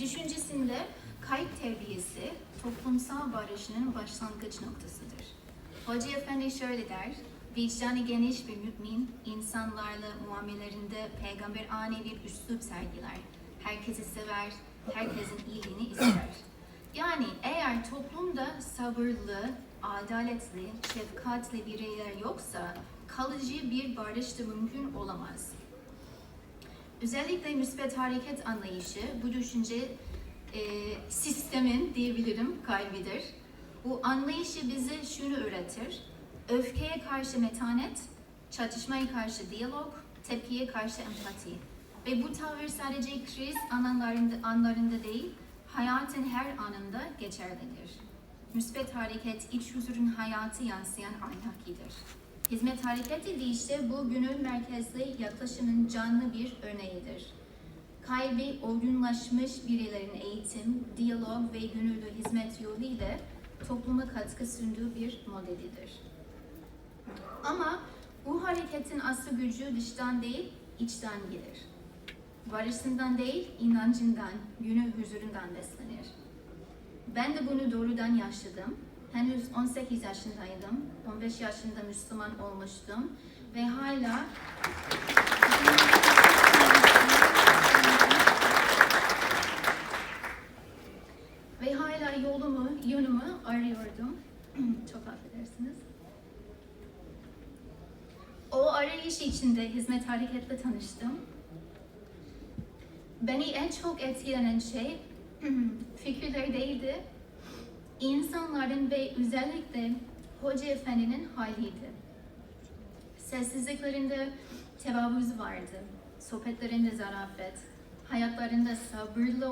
Düşüncesinde kayıp terbiyesi toplumsal barışının başlangıç noktasıdır. Hoca Efendi şöyle der, vicdanı geniş bir mümin, insanlarla muamelerinde peygamber ani bir üslup sergiler. Herkesi sever, herkesin iyiliğini ister. Yani eğer toplumda sabırlı, adaletli, şefkatli bireyler yoksa kalıcı bir barış da mümkün olamaz. Özellikle müspet hareket anlayışı bu düşünce e, sistemin diyebilirim kalbidir. Bu anlayışı bize şunu öğretir. Öfkeye karşı metanet, çatışmaya karşı diyalog, tepkiye karşı empati. Ve bu tavır sadece kriz anlarında, anlarında değil, hayatın her anında geçerlidir. Müspet hareket iç huzurun hayatı yansıyan aynakidir. Hizmet hareketi de işte bu gönül merkezli yaklaşımın canlı bir örneğidir. Kalbi olgunlaşmış bireylerin eğitim, diyalog ve gönüllü hizmet yoluyla topluma katkı sunduğu bir modelidir. Ama bu hareketin asıl gücü dıştan değil, içten gelir. Barışından değil, inancından, gönül huzurundan beslenir. Ben de bunu doğrudan yaşadım. Henüz 18 yaşındaydım. 15 yaşında Müslüman olmuştum. Ve hala ve hala yolumu, yönümü arıyordum. Çok affedersiniz. O arayış içinde hizmet hareketle tanıştım. Beni en çok etkilenen şey fikirler değildi, insanların ve özellikle Hoca Efendi'nin haliydi. Sessizliklerinde tevavuz vardı, sohbetlerinde zarafet, hayatlarında sabırlı